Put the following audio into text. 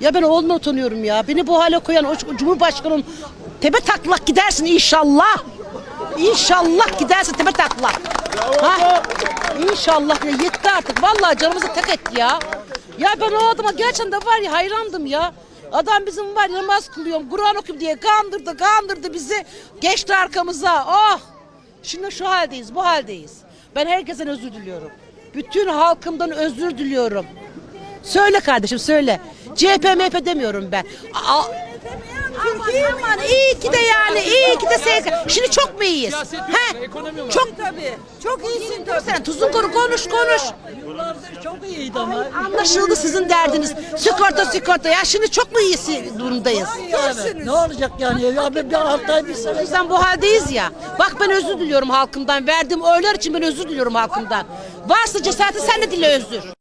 Ya ben oğlumdan utanıyorum ya. Beni bu hale koyan o Cumhurbaşkanım tepe taklak gidersin inşallah. İnşallah gidersin tepe taklak. Ha? İnşallah ya yetti artık. Vallahi canımızı tek etti ya. Ya ben o adama gerçekten de var ya hayrandım ya. Adam bizim var namaz kılıyorum, Kur'an okuyayım diye kandırdı, kandırdı bizi. Geçti arkamıza. Oh! Şimdi şu haldeyiz, bu haldeyiz. Ben herkesten özür diliyorum. Bütün halkımdan özür diliyorum. Söyle kardeşim söyle. CHP MHP demiyorum ben. Aa, aman, iyi ki de yani iyi ki de SK. Şimdi çok mu iyiyiz? He? Çok Tabii. Çok iyisin tabii. sen tuzun konu konuş konuş. Çok iyiydi ama. Anlaşıldı sizin derdiniz. Sigorta sigorta ya şimdi çok mu iyisi durumdayız? Yani, ne olacak yani? Ya bir, bir ay bir sene. yüzden bu haldeyiz ya. Bak ben özür diliyorum halkımdan. Verdiğim oylar için ben özür diliyorum halkımdan. Varsa cesareti sen de dile özür.